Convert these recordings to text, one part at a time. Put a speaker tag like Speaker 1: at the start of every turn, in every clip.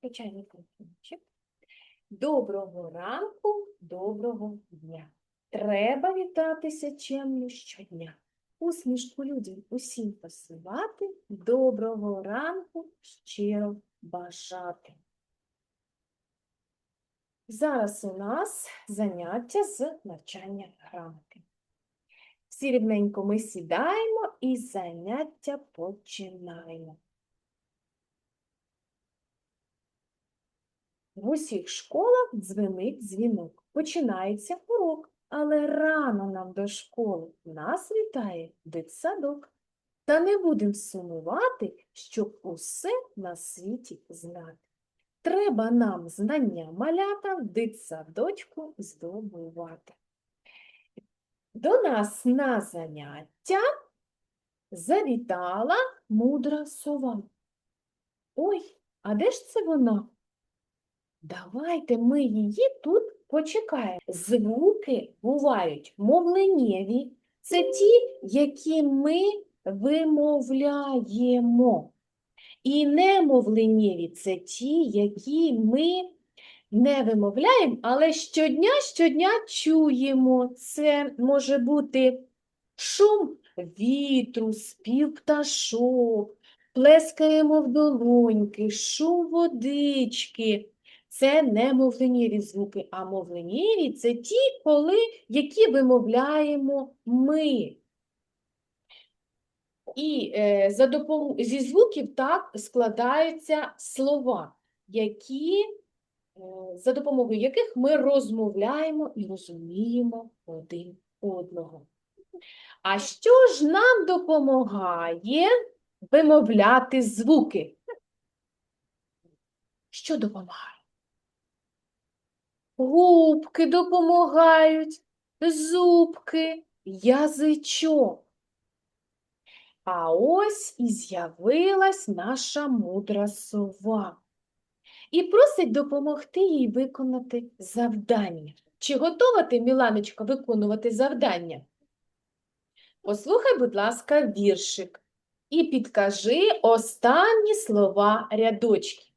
Speaker 1: Включай мікрофончик. Доброго ранку, доброго дня. Треба вітатися чемно щодня. Усмішку людям усім посилати, доброго ранку щиро бажати. Зараз у нас заняття з навчання грамоти. Всі рівненько ми сідаємо і заняття починаємо. В усіх школах дзвенить дзвінок. Починається урок, але рано нам до школи нас вітає дитсадок. Та не будемо сумувати, щоб усе на світі знати. Треба нам знання малята в дитсадочку здобувати. До нас на заняття завітала мудра сова. Ой, а де ж це вона? Давайте ми її тут почекаємо. Звуки бувають мовленнєві. Це ті, які ми вимовляємо. І немовленєві це ті, які ми не вимовляємо, але щодня, щодня чуємо. Це може бути шум вітру, спів пташок, плескаємо в долоньки, шум водички. Це не мовленєві звуки, а мовленєві – це ті, коли, які вимовляємо ми. І е, за допом... зі звуків так складаються слова, які, е, за допомогою яких ми розмовляємо і розуміємо один одного. А що ж нам допомагає вимовляти звуки? Що допомагає? Губки допомагають, зубки, язичок. А ось і з'явилась наша мудра сова. І просить допомогти їй виконати завдання. Чи готова ти, Міланочка, виконувати завдання? Послухай, будь ласка, віршик і підкажи останні слова рядочки.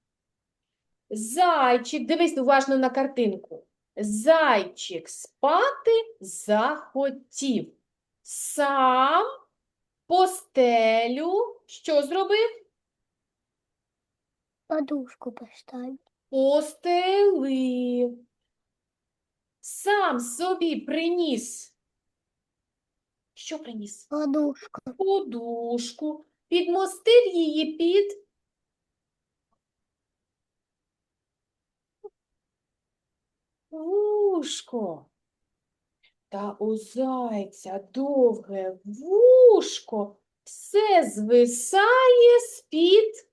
Speaker 1: Зайчик, дивись уважно на картинку. Зайчик спати захотів. Сам постелю що зробив?
Speaker 2: Подушку поставь.
Speaker 1: Постелив. Сам собі приніс. Що приніс?
Speaker 2: Подушку.
Speaker 1: Подушку. Підмостив її під вушко. Та у зайця довге вушко все звисає з-під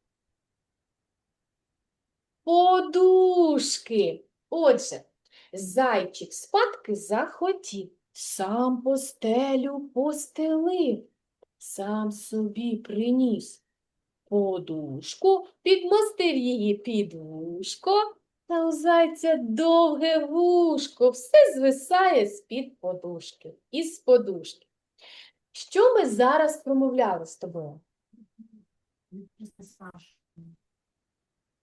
Speaker 1: подушки. Отже, зайчик спадки захотів, сам постелю постелив, сам собі приніс подушку, підмостив її під вушко, та у зайця довге вушко, все звисає з-під подушки, із подушки. Що ми зараз промовляли з тобою?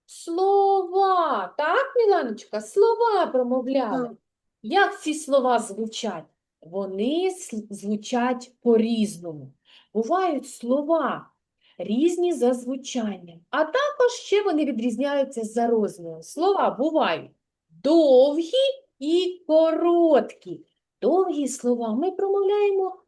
Speaker 1: Слова, так, Міланочка, слова промовляли. Як ці слова звучать? Вони звучать по-різному. Бувають слова різні за звучанням, а також ще вони відрізняються за розміром. Слова бувають довгі і короткі. Довгі слова ми промовляємо,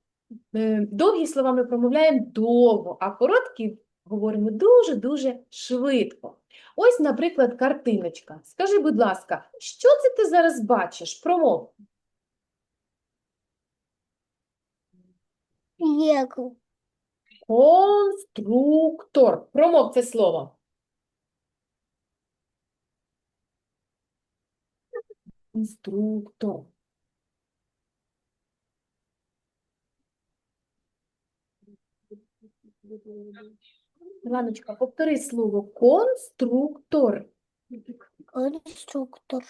Speaker 1: е, довгі слова ми промовляємо довго, а короткі говоримо дуже-дуже швидко. Ось, наприклад, картиночка. Скажи, будь ласка, що це ти зараз бачиш? Промов.
Speaker 2: Лего.
Speaker 1: Конструктор. Промов це слово. Конструктор. Іваночка, повтори слово конструктор.
Speaker 2: Конструктор.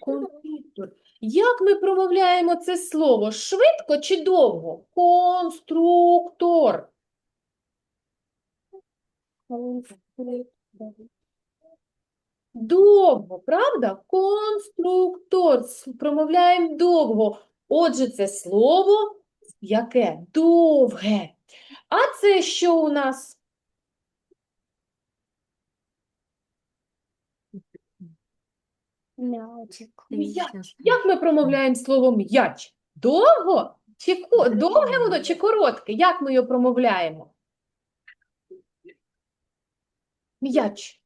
Speaker 1: Конструктор. Як ми промовляємо це слово? Швидко чи довго? Конструктор. Довго, правда? Конструктор. Промовляємо довго. Отже, це слово яке? Довге. А це що у нас?
Speaker 2: М'ячик.
Speaker 1: М'яч. Як ми промовляємо слово м'яч? Довго? Чи довге воно чи коротке? Як ми його промовляємо? М'яч.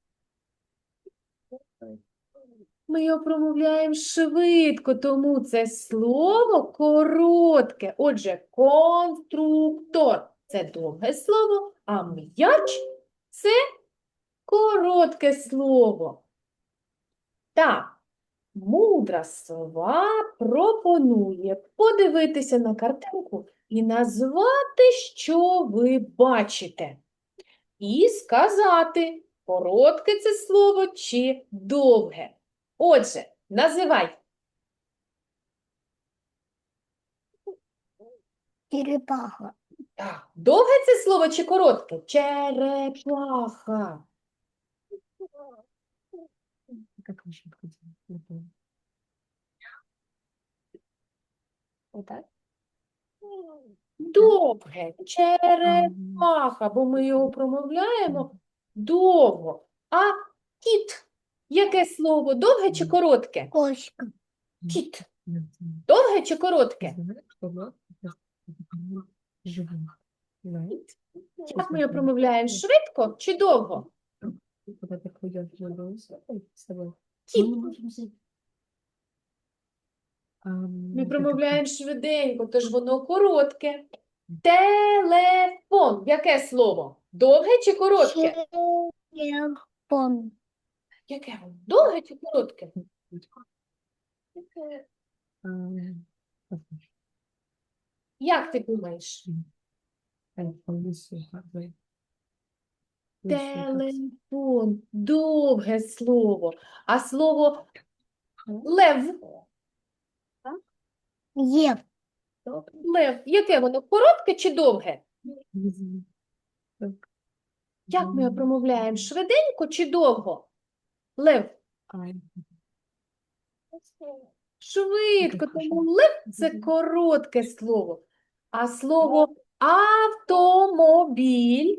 Speaker 1: Ми його промовляємо швидко, тому це слово коротке. Отже, конструктор це довге слово, а м'яч це коротке слово. Так, мудра сова пропонує подивитися на картинку і назвати, що ви бачите, і сказати коротке це слово чи довге. Отже, називай.
Speaker 2: Черепаха.
Speaker 1: Так. Довге це слово чи коротке? Черепаха. Отак?
Speaker 3: Добре,
Speaker 1: черепаха, бо ми його промовляємо довго. А кіт. Яке слово? Довге чи коротке?
Speaker 2: Кошка.
Speaker 1: Кіт. Довге чи коротке? Як ми його промовляємо? Швидко чи довго? Кіт. Ми промовляємо швиденько, тож воно коротке. Телефон. Яке слово? Довге чи коротке?
Speaker 2: Телефон.
Speaker 1: Яке? Довге чи коротке? Як ти думаєш?
Speaker 3: Телефон.
Speaker 1: Довге слово. А слово лев.
Speaker 2: Лев.
Speaker 1: Лев, яке воно? Коротке чи довге? Як ми його промовляємо? Швиденько чи довго? Лев. Швидко, тому лев це коротке слово. А слово автомобіль.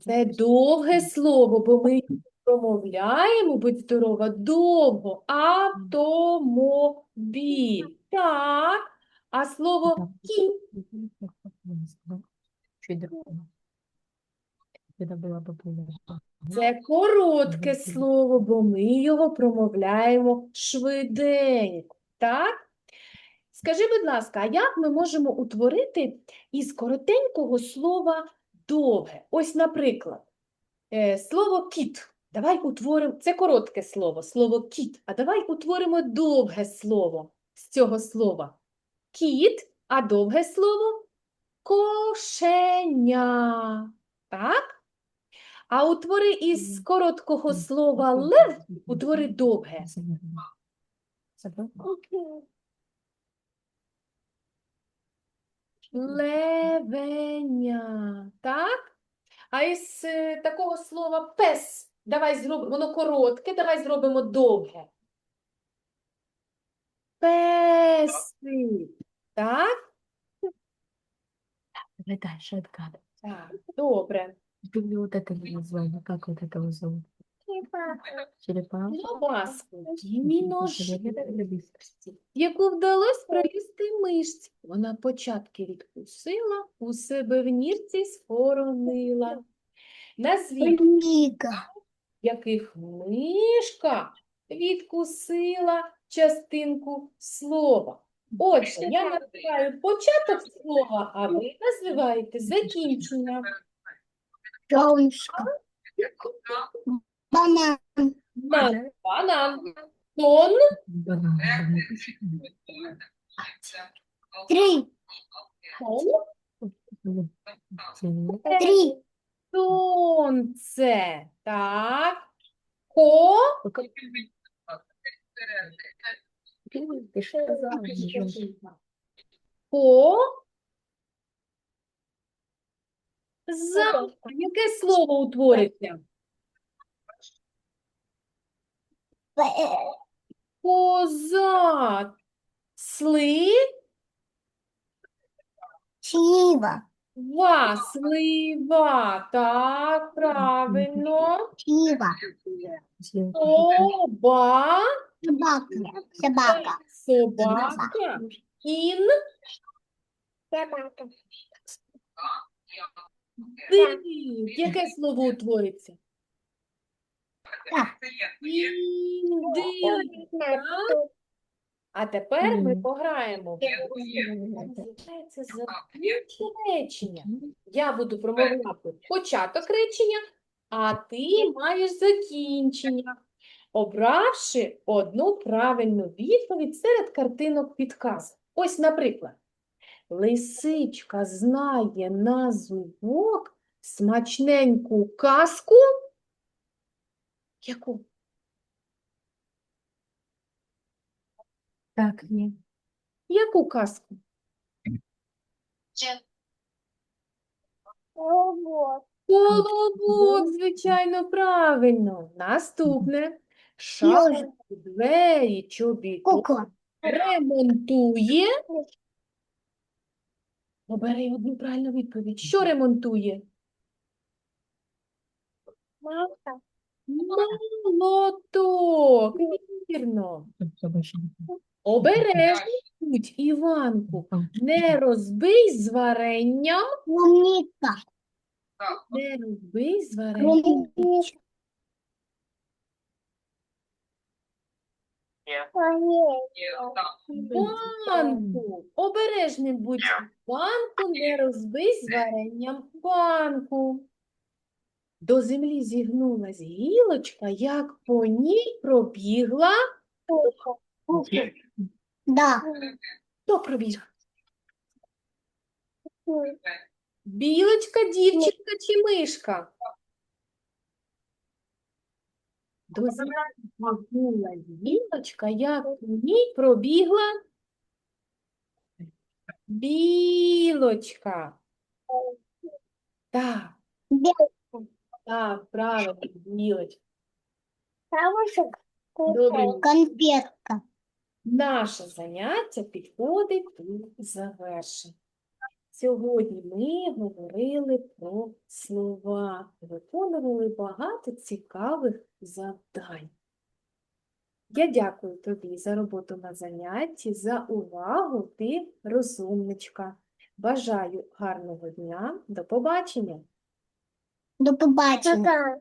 Speaker 1: Це довге слово, бо ми Промовляємо, будь здорова, довго автомобіль. Так, а слово кінь. Це коротке слово, бо ми його промовляємо швиденько. Так? Скажи, будь ласка, а як ми можемо утворити із коротенького слова довге? Ось, наприклад, е, слово кіт. Давай утворимо, це коротке слово, слово кіт. А давай утворимо довге слово з цього слова. Кіт, а довге слово кошеня. Так? А утвори із короткого слова лев, утвори довге. Левеня. Так? А із е, такого слова пес. Давай зробимо, воно коротке, давай зробимо довге. Песи. Так?
Speaker 3: Давай дальше отгадывай.
Speaker 1: Так, добре.
Speaker 3: Ты мне вот не название, как вот этого зовут? Черепаха. Маску.
Speaker 1: Яку вдалося пролізти мишці. Вона початки відкусила, у себе в нірці схоронила. Назвіть.
Speaker 2: Ніка
Speaker 1: яких мишка відкусила частинку слова. Отже, я називаю початок слова, а ви називаєте закінчення.
Speaker 2: Банан.
Speaker 1: Банан. Банан. Тон.
Speaker 2: Три.
Speaker 1: Тон.
Speaker 2: Три.
Speaker 1: Сонце. Так. Ко. Ко. За. Яке слово утвориться? Коза. Сли.
Speaker 2: Чива.
Speaker 1: Ва. Слива. Так, правильно.
Speaker 2: Чива.
Speaker 1: Оба.
Speaker 2: Собака. Собака.
Speaker 1: Собака. Кін.
Speaker 2: Собака.
Speaker 1: Ти. Яке слово утвориться? Індик. А тепер ми пограємо. Це заключне речення. Я буду промовляти початок речення, а ти маєш закінчення, обравши одну правильну відповідь серед картинок підказок. Ось, наприклад, лисичка знає на зубок смачненьку казку. Яку?
Speaker 3: Так, є.
Speaker 1: Яку казку? Колобок, звичайно, правильно. Наступне. Шафу, двері, чобіток
Speaker 2: Кукла.
Speaker 1: ремонтує. Обери одну правильну відповідь. Що ремонтує? Молоток. Вірно. Обережно будь, Іванку. Не розбий з варенням.
Speaker 2: Умница.
Speaker 1: Не розбий з варенням. Банку. Обережним будь. Банку не розбий з варенням банку. До землі зігнулась гілочка, як по ній пробігла.
Speaker 2: Да.
Speaker 1: Хто пробіг? Білочка, дівчинка чи мишка? До землі зігнулась гілочка, як по ній пробігла. Білочка. Так, так, правильно, білочка.
Speaker 2: Конфетка.
Speaker 1: Наше заняття підходить до завершення. Сьогодні ми говорили про слова, виконували багато цікавих завдань. Я дякую тобі за роботу на занятті, за увагу, ти розумничка. Бажаю гарного дня, до побачення!
Speaker 2: До побачення.